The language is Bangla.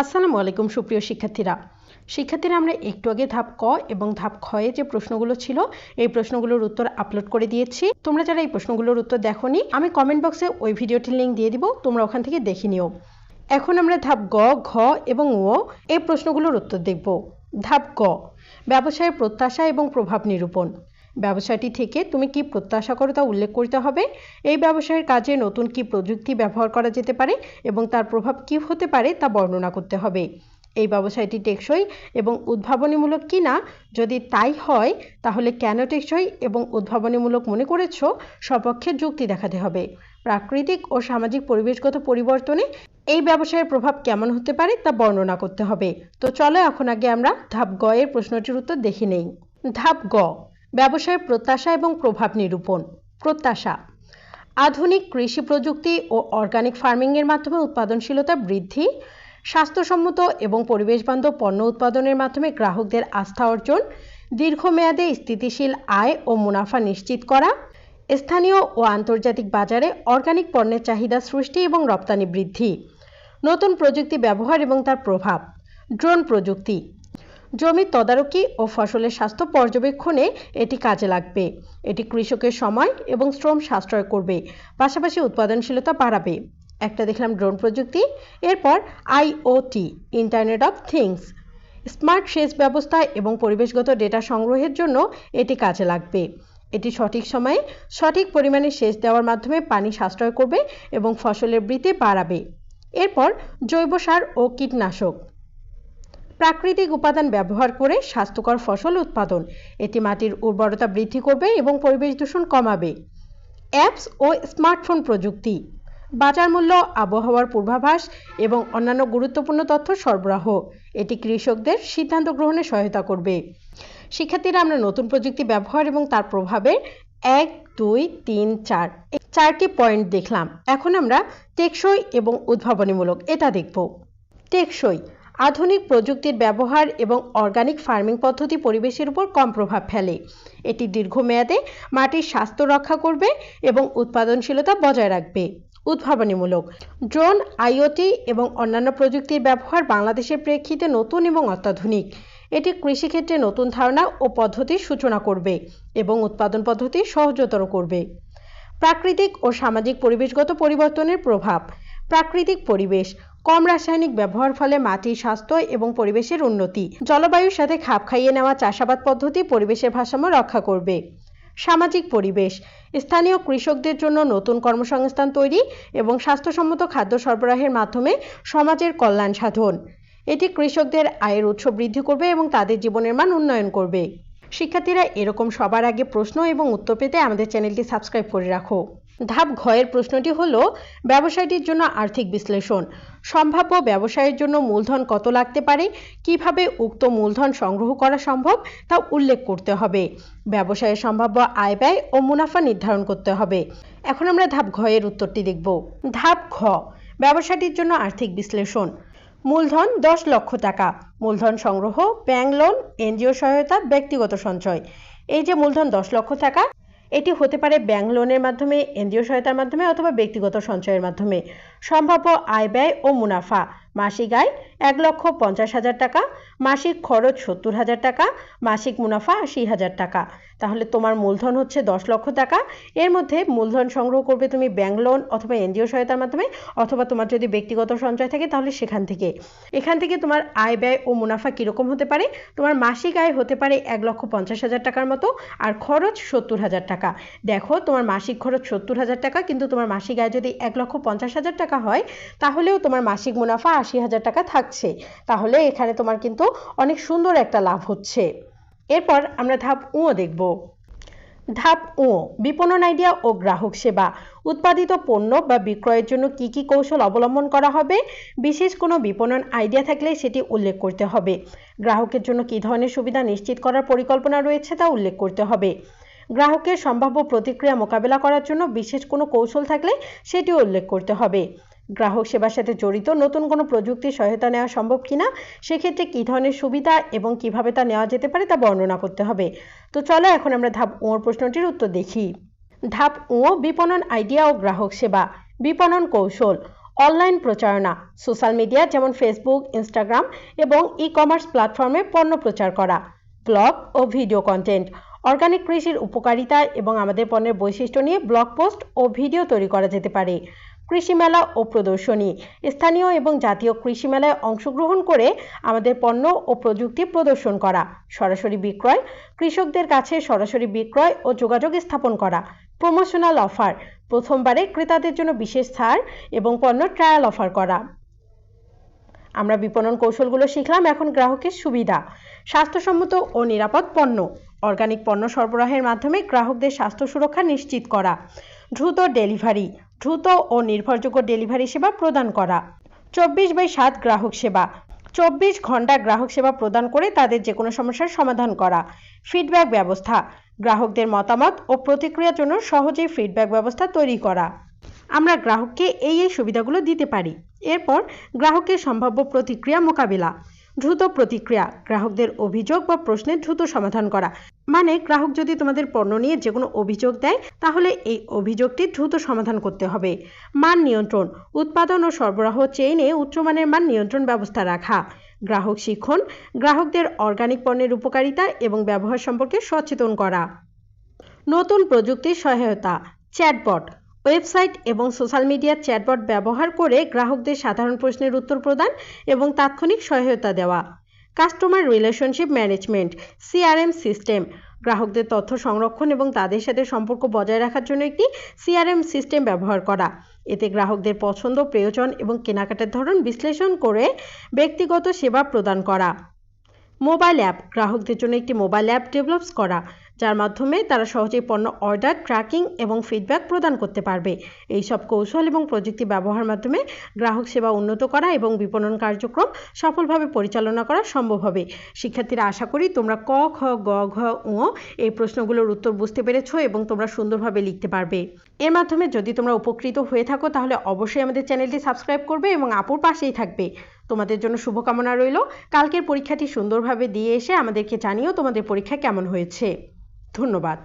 আসসালামু আলাইকুম, সুপ্রিয় শিক্ষার্থীরা। শিক্ষার্থীরা, আমরা একটু আগে ধাপ ক এবং ধাপ খয়ে যে প্রশ্নগুলো ছিল, এই প্রশ্নগুলোর উত্তর আপলোড করে দিয়েছি। তোমরা যারা এই প্রশ্নগুলোর উত্তর দেখোনি, আমি কমেন্ট বক্সে ওই ভিডিওটির লিঙ্ক দিয়ে দিব, তোমরা ওখান থেকে দেখে নিও। এখন আমরা ধাপ গ, ঘ এবং ও এই প্রশ্নগুলোর উত্তর দেখব। ধাপ গ ব্যবসায়ের প্রত্যাশা এবং প্রভাব নিরূপণ। ব্যবসাটি থেকে তুমি কি প্রত্যাশা করো তা উল্লেখ করতে হবে? এই ব্যবসায়ের কাজে নতুন কি প্রযুক্তি ব্যবহার করা যেতে পারে এবং তার প্রভাব কি হতে পারে তা বর্ণনা করতে হবে। এই ব্যবসায়টি টেকসই এবং উদ্ভাবনীমূলক কি না? যদি তাই হয়, তাহলে কেন টেকসই এবং উদ্ভাবনীমূলক মনে করেছ? সপক্ষে যুক্তি দেখাতে হবে। প্রাকৃতিক ও সামাজিক পরিবেশগত পরিবর্তনে এই ব্যবসায়ের প্রভাব কেমন হতে পারে তা বর্ণনা করতে হবে। তো চলো এখন আগে আমরা ধাপ গ এর প্রশ্নটির উত্তর দেখে নেই। ধাপ গ ব্যবসায়ের প্রত্যাশা এবং প্রভাব নিরূপণ। প্রত্যাশা। আধুনিক কৃষি প্রযুক্তি ও অর্গানিক ফার্মিংয়ের মাধ্যমে উৎপাদনশীলতা বৃদ্ধি, স্বাস্থ্যসম্মত এবং পরিবেশবান্ধব পণ্য উৎপাদনের মাধ্যমে গ্রাহকদের আস্থা অর্জন, দীর্ঘমেয়াদে স্থিতিশীল আয় ও মুনাফা নিশ্চিত করা, স্থানীয় ও আন্তর্জাতিক বাজারে অর্গানিক পণ্যের চাহিদা সৃষ্টি এবং রপ্তানি বৃদ্ধি, নতুন প্রযুক্তি ব্যবহার এবং তার প্রভাব ড্রোন প্রযুক্তি জমির তদারকি ও ফসলের স্বাস্থ্য পর্যবেক্ষণে এটি কাজে লাগবে। এটি কৃষকের সময় এবং শ্রম সাশ্রয় করবে, পাশাপাশি উৎপাদনশীলতা বাড়াবে। একটা দেখলাম ড্রোন প্রযুক্তি, এরপর IoT internet of things smart সেচ ব্যবস্থা এবং পরিবেশগত ডেটা সংগ্রহের জন্য এটি কাজে লাগবে। এটি সঠিক সময়ে সঠিক পরিমাণে সেচ দেওয়ার মাধ্যমে পানি সাশ্রয় করবে এবং ফসলের বৃদ্ধি বাড়াবে। এরপর জৈব সার ও কীটনাশক। প্রাকৃতিক উপাদান ব্যবহার করে স্বাস্থ্যকর ফসল উৎপাদন। এটি মাটির উর্বরতা বৃদ্ধি করবে এবং পরিবেশ দূষণ কমাবে। অ্যাপস ও স্মার্টফোন প্রযুক্তি। বাজার মূল্য, আবহাওয়ার পূর্বাভাস এবং অন্যান্য গুরুত্বপূর্ণ তথ্য সরবরাহ। এটি কৃষকদের সিদ্ধান্ত গ্রহণে সহায়তা করবে। শিক্ষার্থীরা আমরা নতুন প্রযুক্তি ব্যবহার এবং তার প্রভাবে এক, দুই, তিন, চার চারটি পয়েন্ট দেখলাম। এখন আমরা টেকসই এবং উদ্ভাবনীমূলক এটা দেখব। টেকসই আধুনিক প্রযুক্তির ব্যবহার এবং অর্গানিক ফার্মিং পদ্ধতি পরিবেশের উপর কম প্রভাব ফেলে। এটি দীর্ঘমেয়াদে মাটির স্বাস্থ্য রক্ষা করবে এবং উৎপাদনশীলতা বজায় রাখবে। উদ্ভাবনীমূলক ড্রোন, আইওটি এবং অন্যান্য প্রযুক্তির ব্যবহার বাংলাদেশের প্রেক্ষিতে নতুন এবং অত্যাধুনিক। এটি কৃষিক্ষেত্রে নতুন ধারণা ও পদ্ধতির সূচনা করবে এবং উৎপাদন পদ্ধতি সহজতর করবে। প্রাকৃতিক ও সামাজিক পরিবেশগত পরিবর্তনের প্রভাব। প্রাকৃতিক পরিবেশ কম রাসায়নিক ব্যবহার ফলে মাটির স্বাস্থ্য এবং পরিবেশের উন্নতি। জলবায়ুর সাথে খাপ খাইয়ে নেওয়া চাষাবাদ পদ্ধতি পরিবেশের ভারসাম্য রক্ষা করবে। সামাজিক পরিবেশ, স্থানীয় কৃষকদের জন্য নতুন কর্মসংস্থান তৈরি এবং স্বাস্থ্যসম্মত খাদ্য সরবরাহের মাধ্যমে সমাজের কল্যাণ সাধন। এটি কৃষকদের আয়ের উৎস বৃদ্ধি করবে এবং তাদের জীবনের মান উন্নয়ন করবে। শিক্ষার্থীরা এরকম সবার আগে প্রশ্ন এবং উত্তর পেতে আমাদের চ্যানেলটি সাবস্ক্রাইব করে রাখো। ধাপ ঘয়ের প্রশ্নটি হল, ব্যবসায়টির জন্য আর্থিক বিশ্লেষণ। সম্ভাব্য ব্যবসায়ের জন্য মূলধন কত লাগতে পারে? কীভাবে উক্ত মূলধন সংগ্রহ করা সম্ভব? তা উল্লেখ করতে হবে। ব্যবসায়ের সম্ভাব্য আয় ব্যয় ও মুনাফা নির্ধারণ করতে হবে। এখন আমরা ধাপ ঘয়ের উত্তরটি দেখব। ধাপ ঘ, ব্যবসাটির জন্য আর্থিক বিশ্লেষণ। মূলধন দশ লক্ষ টাকা। মূলধন সংগ্রহ, ব্যাংক লোন, এনজিও সহায়তা, ব্যক্তিগত সঞ্চয়। এই যে মূলধন দশ লক্ষ টাকা এটি হতে পারে ব্যাংক লোনের মাধ্যমে, এনজিও সহায়তার মাধ্যমে অথবা ব্যক্তিগত সঞ্চয়ের মাধ্যমে। সম্ভাব্য আয় ব্যয় ও মুনাফা। মাসিক আয় এক লক্ষ পঞ্চাশ হাজার টাকা, মাসিক খরচ সত্তর হাজার টাকা, মাসিক মুনাফা আশি হাজার টাকা। তাহলে তোমার মূলধন হচ্ছে দশ লক্ষ টাকা। এর মধ্যে মূলধন সংগ্রহ করবে তুমি ব্যাংক লোন অথবা এনজিও সহায়তার মাধ্যমে অথবা তোমার যদি ব্যক্তিগত সঞ্চয় থাকে তাহলে সেখান থেকে। এখান থেকে তোমার আয় ব্যয় ও মুনাফা কীরকম হতে পারে? তোমার মাসিক আয় হতে পারে এক লক্ষ পঞ্চাশ হাজার টাকার মতো আর খরচ সত্তর হাজার টাকা। দেখো তোমার মাসিক খরচ সত্তর হাজার টাকা কিন্তু তোমার মাসিক আয় যদি এক লক্ষ পঞ্চাশ হাজার টাকা হয়, তাহলেও তোমার মাসিক মুনাফা আশি হাজার টাকা থাকছে। তাহলে এখানে তোমার কিন্তু অনেক সুন্দর একটা লাভ হচ্ছে। এরপর আমরা ধাপ ও দেখব। ধাপ ও বিপণন আইডিয়া ও গ্রাহক সেবা। উৎপাদিত পণ্য বা বিক্রয়ের জন্য কি কি কৌশল অবলম্বন করা হবে? বিশেষ কোনো বিপণন আইডিয়া থাকলে সেটি উল্লেখ করতে হবে। গ্রাহকের জন্য কী ধরনের সুবিধা নিশ্চিত করার পরিকল্পনা রয়েছে তা উল্লেখ করতে হবে। গ্রাহকের সম্ভাব্য প্রতিক্রিয়া মোকাবেলা করার জন্য বিশেষ কোনো কৌশল থাকলে সেটি উল্লেখ করতে হবে। গ্রাহক সেবার সাথে জড়িত, নতুন কোনো প্রযুক্তির সহায়তা নেওয়া সম্ভব কিনা, সেক্ষেত্রে কী ধরনের সুবিধা এবং কীভাবে তা নেওয়া যেতে পারে তা বর্ণনা করতে হবে। তো চলো এখন আমরা ধাপ ওর প্রশ্নটির উত্তর দেখি। ধাপ ও, বিপণন আইডিয়া ও গ্রাহক সেবা। বিপণন কৌশল, অনলাইন প্রচারণা, সোশ্যাল মিডিয়া যেমন ফেসবুক, ইনস্টাগ্রাম এবং ই কমার্স প্ল্যাটফর্মে পণ্য প্রচার করা, ব্লগ ও ভিডিও কন্টেন্ট, অর্গানিক কৃষির উপকারিতা এবং আমাদের পণ্যের বৈশিষ্ট্য নিয়ে ব্লগ পোস্ট ও ভিডিও তৈরি করা যেতে পারে। কৃষি মেলা ও প্রদর্শনী। স্থানীয় এবং জাতীয় কৃষি মেলায় অংশগ্রহণ করে আমাদের পণ্য ও প্রযুক্তি প্রদর্শন করা, সরাসরি বিক্রয়, কৃষকদের কাছে সরাসরি বিক্রয় ও যোগাযোগ স্থাপন করা প্রমোশনাল অফার প্রথমবারে ক্রেতাদের জন্য বিশেষ ছাড় এবং পণ্য ট্রায়াল অফার করা। আমরা বিপণন কৌশলগুলো শিখলাম, এখন গ্রাহকের সুবিধা, স্বাস্থ্যসম্মত ও নিরাপদ পণ্য অর্গানিক পণ্য সরবরাহের মাধ্যমে গ্রাহকদের স্বাস্থ্য সুরক্ষা নিশ্চিত করা, দ্রুত ডেলিভারি দ্রুত ও নির্ভরযোগ্য ডেলিভারি সেবা প্রদান করা। চব্বিশ বাই সাত গ্রাহক সেবা। চব্বিশ ঘণ্টা গ্রাহক সেবা প্রদান করে তাদের যে কোনো সমস্যার সমাধান করা। ফিডব্যাক ব্যবস্থা। গ্রাহকদের মতামত ও প্রতিক্রিয়ার জন্য সহজেই ফিডব্যাক ব্যবস্থা তৈরি করা। আমরা গ্রাহককে এই এই সুবিধাগুলো দিতে পারি। এরপর গ্রাহকের সম্ভাব্য প্রতিক্রিয়া মোকাবিলা। দ্রুত প্রতিক্রিয়া, গ্রাহকদের অভিযোগ বা প্রশ্নের দ্রুত সমাধান করা। মানে গ্রাহক যদি তোমাদের পণ্য নিয়ে যে কোনো অভিযোগ দেয়, তাহলে এই অভিযোগটি দ্রুত সমাধান করতে হবে। মান নিয়ন্ত্রণ, উৎপাদন ও সরবরাহ চেইনে উচ্চমানের মান নিয়ন্ত্রণ ব্যবস্থা রাখা। গ্রাহক শিক্ষণ, গ্রাহকদের অর্গানিক পণ্যের উপকারিতা এবং ব্যবহার সম্পর্কে সচেতন করা। নতুন প্রযুক্তির সহায়তা চ্যাটবট ওয়েবসাইট এবং সোশ্যাল মিডিয়ার চ্যাটবট ব্যবহার করে গ্রাহকদের সাধারণ প্রশ্নের উত্তর প্রদান এবং তাৎক্ষণিক সহায়তা দেওয়া। Customer relationship management, CRM system. গ্রাহকদের তথ্য সংরক্ষণ এবং তাদের সাথে সম্পর্ক বজায় রাখার জন্য একটি সিআরএম সিস্টেম ব্যবহার করা। এতে গ্রাহকদের পছন্দ, প্রয়োজন এবং কেনাকাটার ধরন বিশ্লেষণ করে ব্যক্তিগত সেবা প্রদান করা। মোবাইল অ্যাপ, গ্রাহকদের জন্য একটি মোবাইল অ্যাপ ডেভেলপস করা। যার মাধ্যমে তারা সহজেই পণ্য অর্ডার, ট্র্যাকিং এবং ফিডব্যাক প্রদান করতে পারবে। এই সব কৌশল এবং প্রযুক্তি ব্যবহার মাধ্যমে গ্রাহক সেবা উন্নত করা এবং বিপণন কার্যক্রম সফলভাবে পরিচালনা করা সম্ভব হবে। শিক্ষার্থীরা আশা করি তোমরা ক, খ, গ, ঘ উ এই প্রশ্নগুলোর উত্তর বুঝতে পেরেছ এবং তোমরা সুন্দরভাবে লিখতে পারবে। এর মাধ্যমে যদি তোমরা উপকৃত হয়ে থাকো তাহলে অবশ্যই আমাদের চ্যানেলটি সাবস্ক্রাইব করবে এবং আপুর পাশেই থাকবে। তোমাদের জন্য শুভকামনা রইল। কালকের পরীক্ষাটি সুন্দরভাবে দিয়ে এসে আমাদেরকে জানিও তোমাদের পরীক্ষা কেমন হয়েছে। ধন্যবাদ।